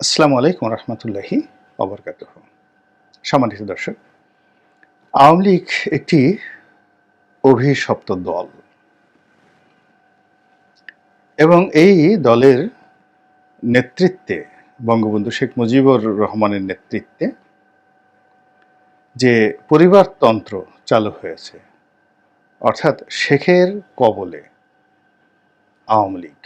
আসসালামু আলাইকুম রহমতুল্লাহি অবরকাত সম্মানিত দর্শক, আওয়ামী লীগ একটি অভিশপ্ত দল এবং এই দলের নেতৃত্বে, বঙ্গবন্ধু শেখ মুজিবুর রহমানের নেতৃত্বে যে পরিবারতন্ত্র চালু হয়েছে, অর্থাৎ শেখের কবলে আওয়ামী লীগ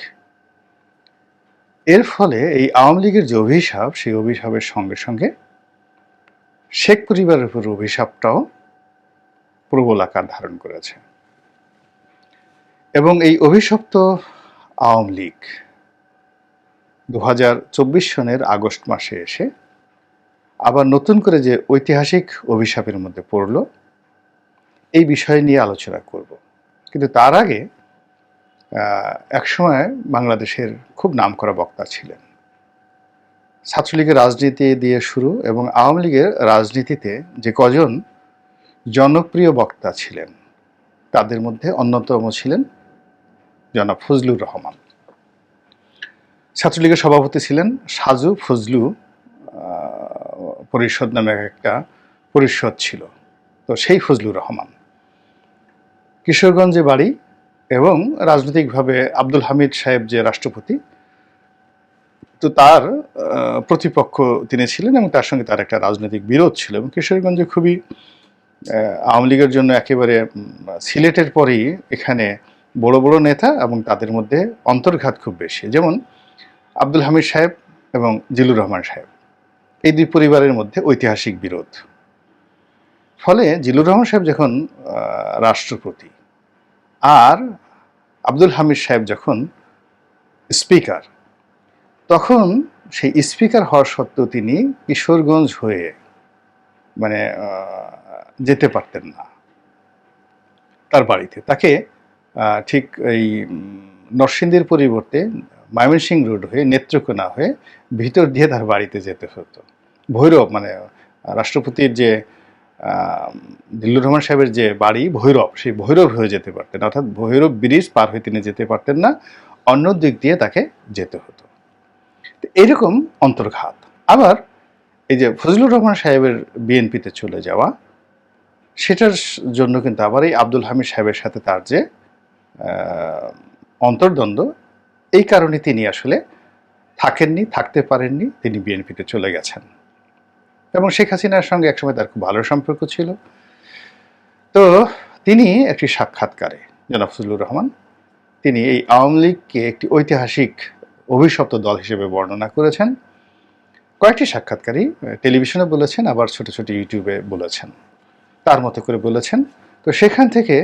এর ফলে এই আওয়ামী লীগের যে অভিশাপ, সেই অভিশাপের সঙ্গে সঙ্গে শেখ পরিবারের উপর অভিশাপটাও প্রবল আকার ধারণ করেছে। এবং এই অভিশপ্ত আওয়ামী লীগ দু হাজার চব্বিশ সনের আগস্ট মাসে এসে আবার নতুন করে যে ঐতিহাসিক অভিশাপের মধ্যে পড়ল, এই বিষয় নিয়ে আলোচনা করব। কিন্তু তার আগে একসময় বাংলাদেশের খুব নামকরা বক্তা ছিলেন। ছাত্রলীগের রাজনীতি দিয়ে শুরু এবং আওয়ামী লীগের রাজনীতিতে যে কজন জনপ্রিয় বক্তা ছিলেন, তাদের মধ্যে অন্যতম ছিলেন জনাব ফজলুর রহমান। ছাত্রলীগের সভাপতি ছিলেন সাজু ফজলু পরিষদ নামে একটা পরিষদ ছিল। তো সেই ফজলুর রহমান। কিশোরগঞ্জে বাড়ি এবং রাজনৈতিকভাবে আব্দুল হামিদ সাহেব যে রাষ্ট্রপতি, তো তার প্রতিপক্ষ তিনি ছিলেন এবং তার সঙ্গে তার একটা রাজনৈতিক বিরোধ ছিল এবং কিশোরগঞ্জে খুবই আওয়ামী লীগের জন্য একেবারে সিলেটের পরেই এখানে বড় বড় নেতা এবং তাদের মধ্যে অন্তর্ঘাত খুব বেশি। যেমন আব্দুল হামিদ সাহেব এবং জিলুর রহমান সাহেব। এই দুই পরিবারের মধ্যে ঐতিহাসিক বিরোধ। ফলে জিলুর রহমান সাহেব যখন রাষ্ট্রপতি আর আব্দুল হামিদ সাহেব যখন স্পিকার, তখন সেই স্পিকার হওয়ার সত্ত্বেও তিনি কিশোরগঞ্জ হয়ে মানে যেতে পারতেন না তার বাড়িতে। তাকে ঠিক এই নরসিংদীর পরিবর্তে ময়মনসিং রোড হয়ে, নেত্রকোনা হয়ে ভিতর দিয়ে তার বাড়িতে যেতে হতো। ভৈরব মানে রাষ্ট্রপতির যে দিল্লুর রহমান সাহেবের যে বাড়ি ভৈরব, সেই ভৈরব হয়ে যেতে পারতেন। অর্থাৎ ভৈরব ব্রিজ পার হয়ে তিনি যেতে পারতেন না, অন্য দিক দিয়ে তাকে যেতে হতো। এইরকম অন্তর্ঘাত। আবার এই যে ফজলুর রহমান সাহেবের বিএনপিতে চলে যাওয়া, সেটার জন্য কিন্তু আবার এই আব্দুল হামিদ সাহেবের সাথে তার যে অন্তর্দ্বন্দ্ব, এই কারণে তিনি আসলে থাকেননি, থাকতে পারেননি, তিনি বিএনপিতে চলে গেছেন। এবং শেখ হাসিনার সঙ্গে একসময় তার খুব ভালো সম্পর্ক ছিল। তো তিনি একটি সাক্ষাৎকারে, জনাব ফজলুর রহমান, তিনি এই আওয়ামী লীগকে একটি ঐতিহাসিক অভিশপ্ত দল হিসেবে বর্ণনা করেছেন। কয়েকটি সাক্ষাৎকারই টেলিভিশনে বলেছেন, আবার ছোট ছোট ইউটিউবে বলেছেন। তার মতো করে বলেছেন। তো সেখান থেকে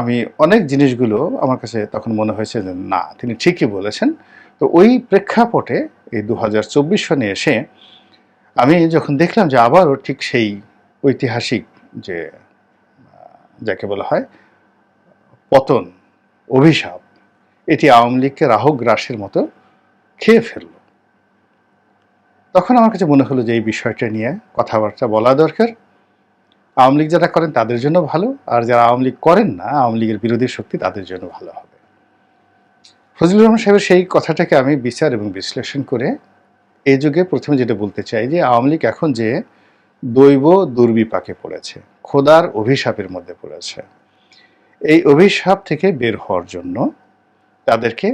আমি অনেক জিনিসগুলো আমার কাছে তখন মনে হয়েছে যে, না, তিনি ঠিকই বলেছেন। তো ওই প্রেক্ষাপটে এই দু হাজার চব্বিশ সনে এসে আমি যখন দেখলাম যে আবারও ঠিক সেই ঐতিহাসিক যে যাকে বলা হয়, পতন, অভিশাপ, এটি আওয়ামী লীগকে রাহক গ্রাসের মতো খেয়ে ফেলল। তখন আমার কাছে মনে হলো যে এই বিষয়টা নিয়ে কথাবার্তা বলা দরকার। আওয়ামী লীগ যারা করেন তাদের জন্য ভালো, আর যারা আওয়ামী লীগ করেন না, আওয়ামী লীগের বিরোধী শক্তি তাদের জন্য ভালো হবে। ফজলুর রহমান সাহেবের সেই কথাটাকে আমি বিচার এবং বিশ্লেষণ করে এই যুগে প্রথমে যেটা বলতে চাই যে আওয়ামী লীগ এখন যে দৈব দুর্বিপাকে পড়েছে, খোদার অভিশাপের মধ্যে পড়েছে। এই অভিশাপ থেকে বের হওয়ার জন্য তাদেরকে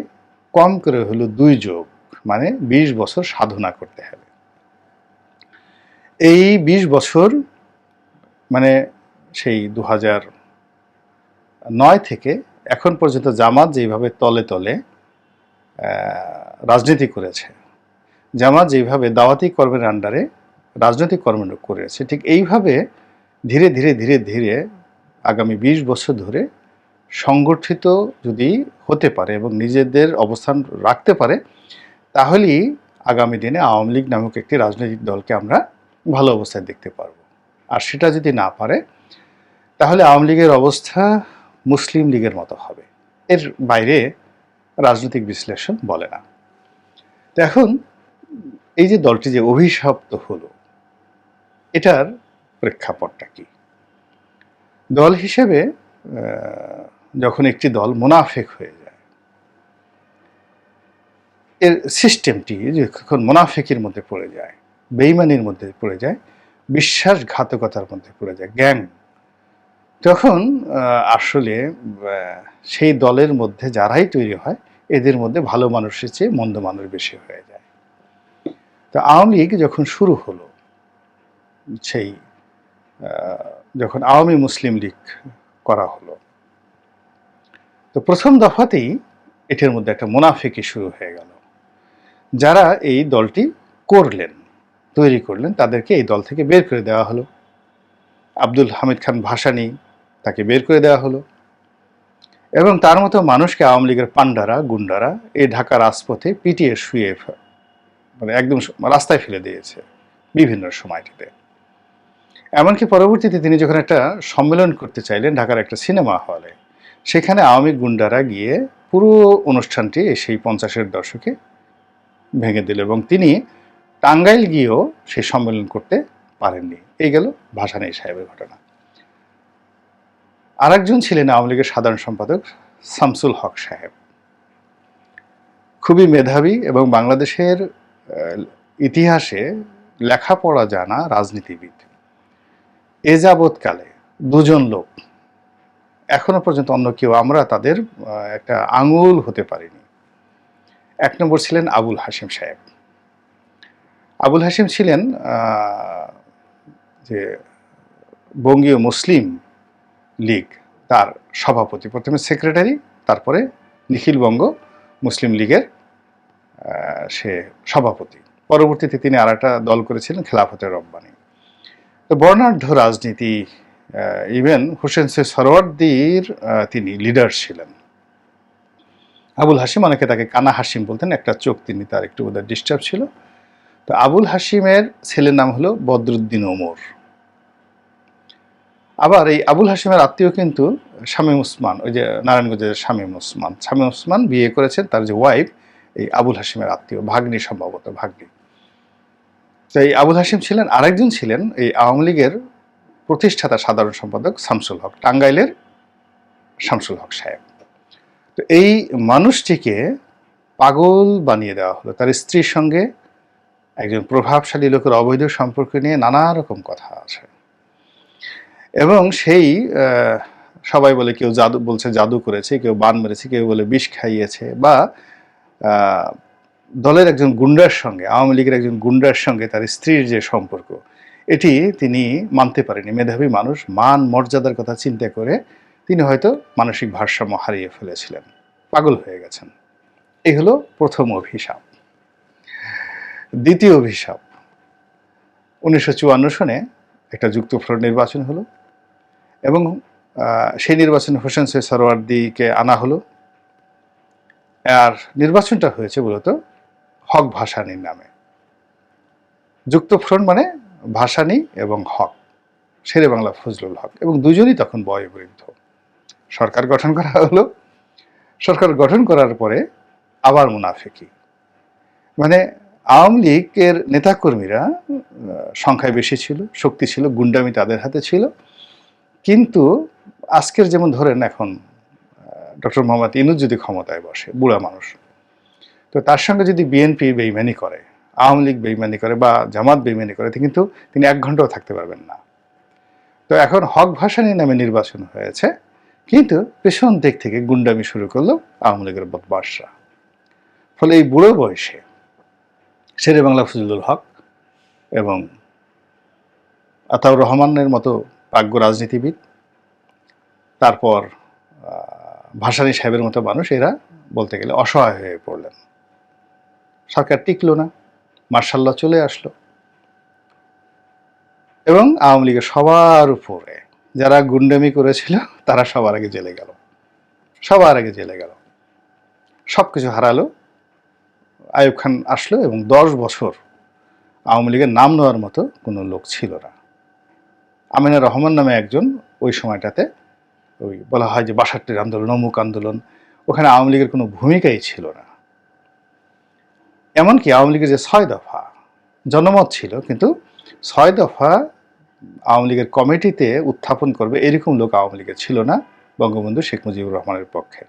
কম করে হলো দুই যোগ মানে ২০ বছর সাধনা করতে হবে। এই ২০ বছর মানে সেই দু নয় থেকে এখন পর্যন্ত জামাত যেভাবে তলে তলে রাজনীতি করেছে। জামাত যেভাবে দাওয়াতি কর্মের আন্ডারে রাজনৈতিক কর্ম করেছে, ঠিক এইভাবে ধীরে ধীরে ধীরে ধীরে আগামী ২০ বছর ধরে সংগঠিত যদি হতে পারে এবং নিজেদের অবস্থান রাখতে পারে, তাহলেই আগামী দিনে আওয়ামী লীগ নামক একটি রাজনৈতিক দলকে আমরা ভালো অবস্থায় দেখতে পারব। আর সেটা যদি না পারে, তাহলে আওয়ামী লীগের অবস্থা মুসলিম লীগের মতো হবে। এর বাইরে রাজনৈতিক বিশ্লেষণ বলে না। তো এখন এই যে দলটি যে অভিশপ্ত হলো, এটার প্রেক্ষাপটটা কি? দল হিসেবে যখন একটি দল মোনাফেক হয়ে যায়, এর সিস্টেমটি যখন মোনাফেকির মধ্যে পড়ে যায়, বেইমানির মধ্যে পড়ে যায়, বিশ্বাসঘাতকতার মধ্যে পড়ে যায়, গ্যাং, তখন আসলে সেই দলের মধ্যে যারাই তৈরি হয় এদের মধ্যে ভালো মানুষের চেয়ে মন্দ মানুষ বেশি হয়ে যায়। তো আওয়ামী লীগ যখন শুরু হলো, সেই যখন আওয়ামী মুসলিম লীগ করা হলো, তো প্রথম দফাতেই এটার মধ্যে একটা মুনাফিকি শুরু হয়ে গেল। যারা এই দলটি করলেন, তৈরি করলেন, তাদেরকে এই দল থেকে বের করে দেওয়া হলো। আব্দুল হামিদ খান ভাসানী তাকে বের করে দেওয়া হলো। এবং তার মতো মানুষকে আওয়ামী লীগের পান্ডারা গুন্ডারা এই ঢাকা রাজপথে পিটিয়ে শুয়ে মানে একদম রাস্তায় ফেলে দিয়েছে বিভিন্ন সময়টিতে। এমনকি পরবর্তীতে তিনি যখন একটা সম্মেলন করতে চাইলেন ঢাকার একটা সিনেমা হলে, সেখানে আওয়ামী গুন্ডারা গিয়ে পুরো অনুষ্ঠানটি সেই পঞ্চাশের দশকে ভেঙে দিল এবং তিনি টাঙ্গাইল গিয়েও সেই সম্মেলন করতে পারেননি। এই গেল ভাসানী সাহেবের ঘটনা। আরেকজন ছিলেন আওয়ামী লীগের সাধারণ সম্পাদক শামসুল হক সাহেব। খুবই মেধাবী এবং বাংলাদেশের ইতিহাসে লেখাপড়া জানা রাজনীতিবিদ। এ যাবৎকালে দুজন লোক, এখনও পর্যন্ত অন্য কেউ, আমরা তাদের একটা আঙুল হতে পারিনি। এক নম্বর ছিলেন আবুল হাসিম সাহেব। আবুল হাসিম ছিলেন যে বঙ্গীয় মুসলিম লীগ, তার সভাপতি, প্রথমে সেক্রেটারি তারপরে নিখিলবঙ্গ মুসলিম লীগের সে সভাপতি। পরবর্তীতে তিনি আর একটা দল করেছিলেন, খেলাফতের রব্বানি। তো বর্ণাঢ্য রাজনীতি ইভেন হোসেন সে সরওয়ার্দির তিনি লিডার ছিলেন। আবুল হাসিম অনেকে তাকে কানা হাসিম বলতেন, একটা চোখ তিনি তার একটু বোধহয় ডিস্টার্ব ছিল। তো আবুল হাসিমের ছেলের নাম হলো বদরুদ্দিন ওমর। আবার এই আবুল হাসিমের আত্মীয় কিন্তু শামীম উসমান, ওই যে নারায়ণগঞ্জের শামীম উসমান। শামীম উসমান বিয়ে করেছেন তার যে ওয়াইফ এই আবুল হাসিমের আত্মীয়, ভাগ্নি সম্ভবত, ভাগ্নি। তো এই আবুল হাসিম ছিলেন, আরেকজন ছিলেন এই আওয়ামী লীগের প্রতিষ্ঠাতা সাধারণ সম্পাদক শামসুল হক, টাঙ্গাইলের শামসুল হক সাহেব। তো এই মানুষটিকে পাগল বানিয়ে দেওয়া হলো, তার স্ত্রীর সঙ্গে একজন প্রভাবশালী লোকের অবৈধ সম্পর্ক নিয়ে নানা রকম কথা আছে। এবং সেই সবাই বলে কেউ জাদু, বলছে জাদু করেছে, কেউ বান মেরেছে, কেউ বলে বিষ খাইয়েছে বা দলের একজন গুন্ডার সঙ্গে, আওয়ামী লীগের একজন গুন্ডার সঙ্গে তার স্ত্রীর যে সম্পর্ক, এটি তিনি মানতে পারেনি মেধাবী মানুষ মান, মর্যাদার কথা চিন্তা করে তিনি হয়তো মানসিক ভারসাম্য হারিয়ে ফেলেছিলেন। পাগল হয়ে গেছেন। এই হলো প্রথম অভিশাপ। দ্বিতীয় অভিশাপ, উনিশশো চুয়ান্ন সনে একটা যুক্তফ্রন্ট নির্বাচন হলো। এবং সেই নির্বাচনে হোসেন সৈয়দ সরওয়ার্দিকে আনা হলো। আর নির্বাচনটা হয়েছে মূলত হক ভাসানির নামে। যুক্তফ্রন্ট মানে ভাসানি এবং হক, শেরে বাংলা ফজলুল হক এবং দুজনই তখন বয়োবৃদ্ধ। সরকার গঠন করা হলো। সরকার গঠন করার পরে আবার মুনাফেকি। মানে আওয়ামী লীগের নেতাকর্মীরা সংখ্যায় বেশি ছিল, শক্তি ছিল, গুন্ডামি তাদের হাতে ছিল। কিন্তু আজকের যেমন ধরেন এখন ডক্টর মোহাম্মদ ইনুজ যদি ক্ষমতায় বসে, বুড়া মানুষ, তো তার সঙ্গে যদি বিএনপি বেইমানি করে, আওয়ামী লীগ বেইমানি করে বা জামাত বেইমানি করে কিন্তু তিনি এক ঘন্টাও থাকতে পারবেন না। তো এখন হক ভাসানী নামে নির্বাচন হয়েছে, কিন্তু পেছন দিক থেকে গুন্ডামি শুরু করল আওয়ামী লীগের বদমাসরা ফলে এই বুড়ো বয়সে শেরে বাংলা ফজলুল হক এবং আতাউর রহমানের মতো প্রাজ্ঞ রাজনীতিবিদ, তারপর ভাসানী সাহেবের মতো মানুষ, এরা বলতে গেলে অসহায় হয়ে পড়লেন। সরকার টিকলো না, মার্শাল্লাহ চলে আসলো। এবং আওয়ামী লীগের সবার উপরে যারা গুন্ডামি করেছিল, তারা সবার আগে জেলে গেল। সবার আগে জেলে গেল। সব কিছু হারালো। আয়ুব খান আসলো এবং দশ বছর আওয়ামী লীগের নাম নেওয়ার মতো কোনো লোক ছিল না। আমিনা রহমান নামে একজন ওই সময়টাতে ওই বলা হয় যে বাষট্টির আন্দোলন, অমুক আন্দোলন, ওখানে আওয়ামী লীগের কোনো ভূমিকাই ছিল না। এমনকি আওয়ামী লীগের যে ছয় দফা, জনমত ছিল, কিন্তু ছয় দফা আওয়ামী লীগের কমিটিতে উত্থাপন করবে এরকম লোক আওয়ামী লীগের ছিল না, বঙ্গবন্ধু শেখ মুজিবুর রহমানের পক্ষে।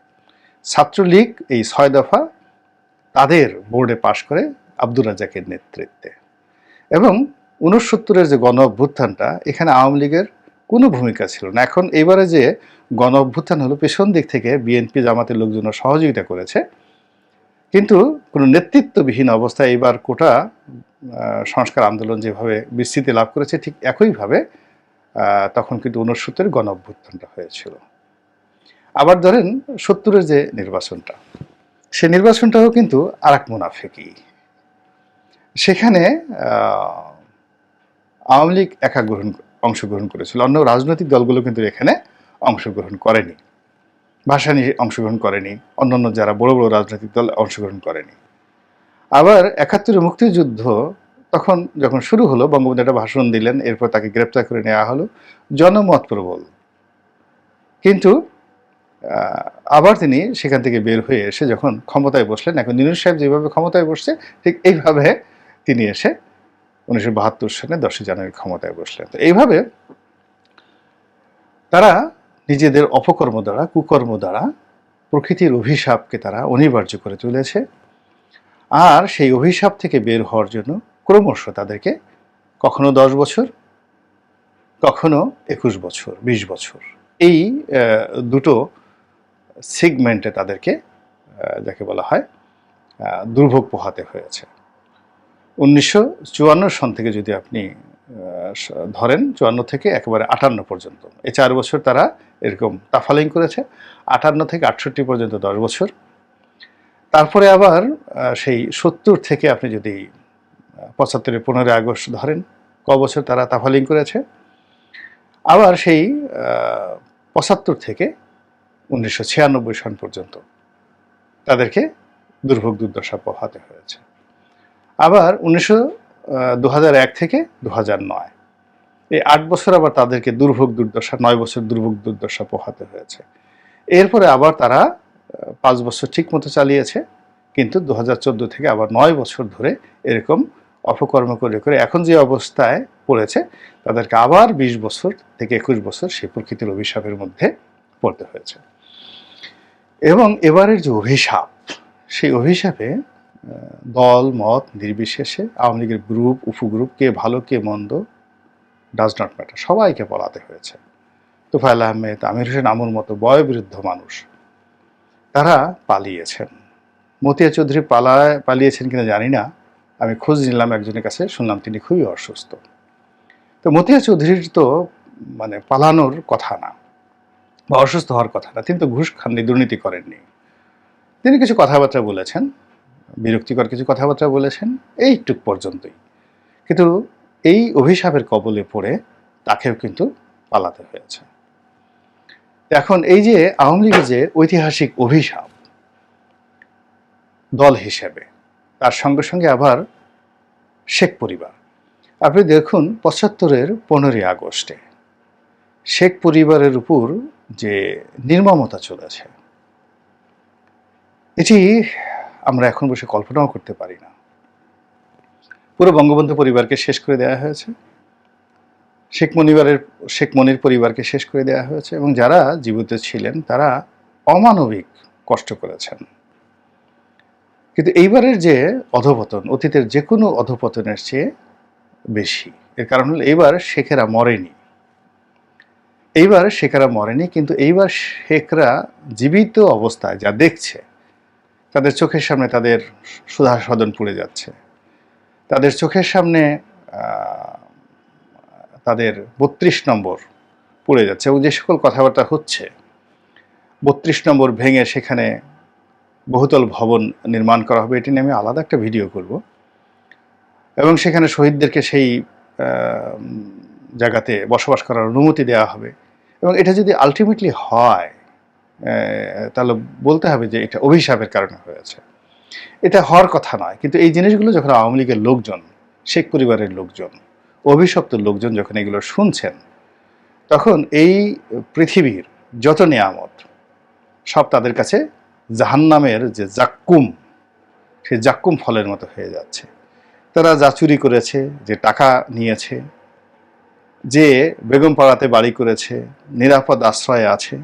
ছাত্রলীগ এই ছয় দফা তাদের বোর্ডে পাশ করে আব্দুর রাজাকের নেতৃত্বে। এবং উনসত্তরের যে গণ অভ্যুত্থানটা এখানে আওয়ামী লীগের কোনো ভূমিকা ছিল না। এখন এবারে যে গণ অভ্যুত্থান হলো, পেছন দিক থেকে বিএনপি জামাতের লোকজন সহযোগিতা করেছে। কিন্তু কোনো নেতৃত্ববিহীন অবস্থায় এবার কোটা সংস্কার আন্দোলন যেভাবে বিস্তৃতি লাভ করেছে, ঠিক একইভাবে তখন কিন্তু উনসত্তরের গণ অভ্যুত্থানটা হয়েছিল। আবার ধরেন সত্তরের যে নির্বাচনটা, সে নির্বাচনটাও কিন্তু আর এক মুনাফেকি। সেখানে আওয়ামী লীগ একা গ্রহণ অংশগ্রহণ করেছিল। অন্য রাজনৈতিক দলগুলো কিন্তু এখানে অংশগ্রহণ করেনি। ভাষা নিয়ে অংশগ্রহণ করেনি। অন্যান্য যারা বড় বড় রাজনৈতিক দল অংশগ্রহণ করেনি। আবার একাত্তরের মুক্তিযুদ্ধ তখন যখন শুরু হলো বঙ্গবন্ধু একটা ভাষণ দিলেন, এরপর তাকে গ্রেপ্তার করে নেওয়া হলো। জনমত প্রবল। কিন্তু আবার তিনি সেখান থেকে বের হয়ে এসে যখন ক্ষমতায় বসলেন, এখন নিরুজ সাহেব যেভাবে ক্ষমতায় বসছে, ঠিক এইভাবে তিনি এসে উনিশশো বাহাত্তর সালে দশই জানুয়ারি ক্ষমতায় বসলেন। তো এইভাবে তারা নিজেদের অপকর্ম দ্বারা, কুকর্ম দ্বারা, প্রকৃতির অভিশাপকে তারা অনিবার্য করে তুলেছে। আর সেই অভিশাপ থেকে বের হওয়ার জন্য ক্রমশ তাদেরকে কখনো দশ বছর, কখনো একুশ বছর, বিশ বছর। এই দুটো সেগমেন্টে তাদেরকে যাকে বলা হয় দুর্ভোগ পোহাতে হয়েছে। উনিশশো চুয়ান্ন সন থেকে যদি আপনি ধরেন চুয়ান্ন থেকে একেবারে আটান্ন পর্যন্ত, এই চার বছর তারা এরকম তাফালিং করেছে, আটান্ন থেকে আটষট্টি পর্যন্ত দশ বছর। তারপরে আবার সেই সত্তর থেকে আপনি যদি পঁচাত্তরের পনেরোই আগস্ট ধরেন, ক বছর তারা তাফালিং করেছে। আবার সেই পঁচাত্তর থেকে উনিশশো ছিয়ানব্বই সন পর্যন্ত তাদেরকে দুর্ভোগ দুর্দশা পোহাতে হয়েছে। আবার উনিশশো দু থেকে দু এই আট বছর আবার তাদেরকে দুর্ভোগ দুর্দশা, নয় বছর দুর্ভোগ দুর্দশা পোহাতে হয়েছে। এরপরে আবার তারা পাঁচ বছর ঠিক মতো চালিয়েছে, কিন্তু দু থেকে আবার নয় বছর ধরে এরকম অপকর্ম করে করে এখন যে অবস্থায় পড়েছে, তাদেরকে আবার বিশ বছর থেকে একুশ বছর সেই প্রকৃতির অভিশাপের মধ্যে পড়তে হয়েছে। এবং এবারের যে অভিশাপ, সেই অভিশাপে দল, মত নির্বিশেষে আওয়ামী লীগের গ্রুপ উপগ্রুপ কে ভালো, কে মন্দ ডাজ নট ম্যাটার সবাইকে পলাতে হয়েছে। তোফায়েল আহমেদ, আমির হোসেন আমুর মতো বয়োবৃদ্ধ মানুষ, তারা পালিয়েছেন। মতিয়া চৌধুরী পালায়, পালিয়েছেন কিনা জানি না। আমি খোঁজ নিলাম একজনের কাছে, শুনলাম তিনি খুবই অসুস্থ। তো মতিয়া চৌধুরীর তো মানে পালানোর কথা না, বা অসুস্থ হওয়ার কথা না। তিনি তো ঘুষ খাননি, দুর্নীতি করেননি। তিনি কিছু কথাবার্তা বলেছেন। বিরক্তিকর কিছু কথাবার্তা বলেছেন এইটুক পর্যন্তই। কিন্তু এই অভিশাপের কবলে পড়ে তাকেও কিন্তু পালাতে হয়েছে। এখন এই যে আওয়ামী লীগের যে ঐতিহাসিক অভিশাপ দল হিসেবে, তার সঙ্গে সঙ্গে আবার শেখ পরিবার। আপনি দেখুন পঁচাত্তরের পনেরোই আগস্টে শেখ পরিবারের উপর যে নির্মমতা চলেছে, এটি আমরা এখন বসে কল্পনাও করতে পারি না। পুরো বঙ্গবন্ধু পরিবারকে শেষ করে দেওয়া হয়েছে। শেখ মনিবারের, শেখ মনির পরিবারকে শেষ করে দেওয়া হয়েছে এবং যারা জীবিত ছিলেন, তারা অমানবিক কষ্ট করেছেন। কিন্তু এইবারের যে অধপতন, অতীতের যে কোনো অধপতনের চেয়ে বেশি। এর কারণ হলো এইবার শেখেরা মরেনি। এইবার শেখেরা মরেনি, কিন্তু এইবার শেখরা জীবিত অবস্থায় যা দেখছে তাদের চোখের সামনে তাদের সুধা সদন পুড়ে যাচ্ছে। তাদের চোখের সামনে তাদের বত্রিশ নম্বর পড়ে যাচ্ছে এবং যে সকল কথাবার্তা হচ্ছে, বত্রিশ নম্বর ভেঙে সেখানে বহুতল ভবন নির্মাণ করা হবে, এটি নিয়ে আমি আলাদা একটা ভিডিও করব। এবং সেখানে শহীদদেরকে সেই জায়গাতে বসবাস করার অনুমতি দেওয়া হবে। এবং এটা যদি আলটিমেটলি হয় তাহলে বলতে হবে যে এটা অভিশাপের কারণে হয়েছে। এটা হওয়ার কথা নয়, কিন্তু এই জিনিসগুলো যখন আওয়ামী লীগের লোকজন, শেখ পরিবারের লোকজন, অভিশপ্ত লোকজন যখন এগুলো শুনছেন, তখন এই পৃথিবীর যত নিয়ামত, সব তাদের কাছে জাহান্নামের যে জাক্কুম সেই জাক্কুম ফলের মতো হয়ে যাচ্ছে। তারা যা চুরি করেছে, যে টাকা নিয়েছে, যে বেগম পাড়াতে বাড়ি করেছে, নিরাপদ আশ্রয়ে আছে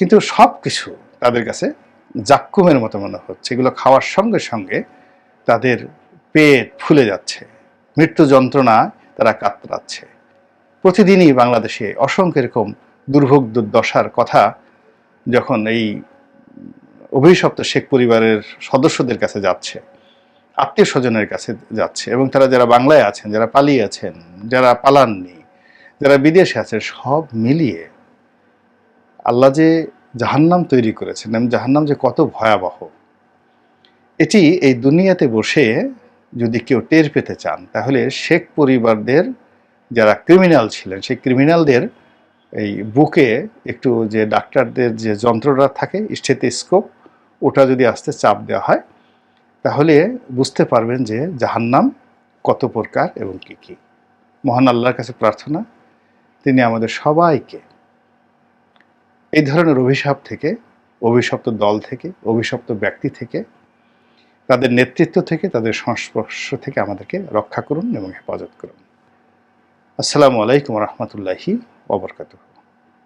কিন্তু সব কিছু তাদের কাছে জাক্কুমের মতো মনে হচ্ছে। এগুলো খাওয়ার সঙ্গে সঙ্গে তাদের পেট ফুলে যাচ্ছে। মৃত্যু যন্ত্রণা তারা কাতরাচ্ছে। প্রতিদিনই বাংলাদেশে অসংখ্য এরকম দুর্ভোগ দুর্দশার কথা যখন এই অভিশপ্ত শেখ পরিবারের সদস্যদের কাছে যাচ্ছে, আত্মীয় স্বজনের কাছে যাচ্ছে এবং তারা যারা বাংলায় আছেন, যারা পালিয়ে আছেন, যারা পালাননি, যারা বিদেশে আছে সব মিলিয়ে আল্লাহ যে জাহান্নাম তৈরি করেছেন, এবং জাহান্নাম যে কত ভয়াবহ। এটি এই দুনিয়াতে বসে যদি কেউ টের পেতে চান, তাহলে শেখ পরিবারদের যারা ক্রিমিনাল ছিলেন, সেই ক্রিমিনালদের এই বুকে একটু যে ডাক্তারদের যে যন্ত্রটা থাকে স্টেথোস্কোপ ওটা যদি আস্তে চাপ দেওয়া হয়, তাহলে বুঝতে পারবেন যে জাহান্নাম কত প্রকার এবং কি কি। মহান আল্লাহর কাছে প্রার্থনা, তিনি আমাদের সবাইকে এই ধরনের অভিশাপ থেকে, অভিশপ্ত দল থেকে, অভিশপ্ত ব্যক্তি থেকে, তাদের নেতৃত্ব থেকে, তাদের সংস্পর্শ থেকে আমাদেরকে রক্ষা করুন এবং হেফাজত করুন। আসসালামু আলাইকুম রহমতুল্লাহি ওবরকাতুহ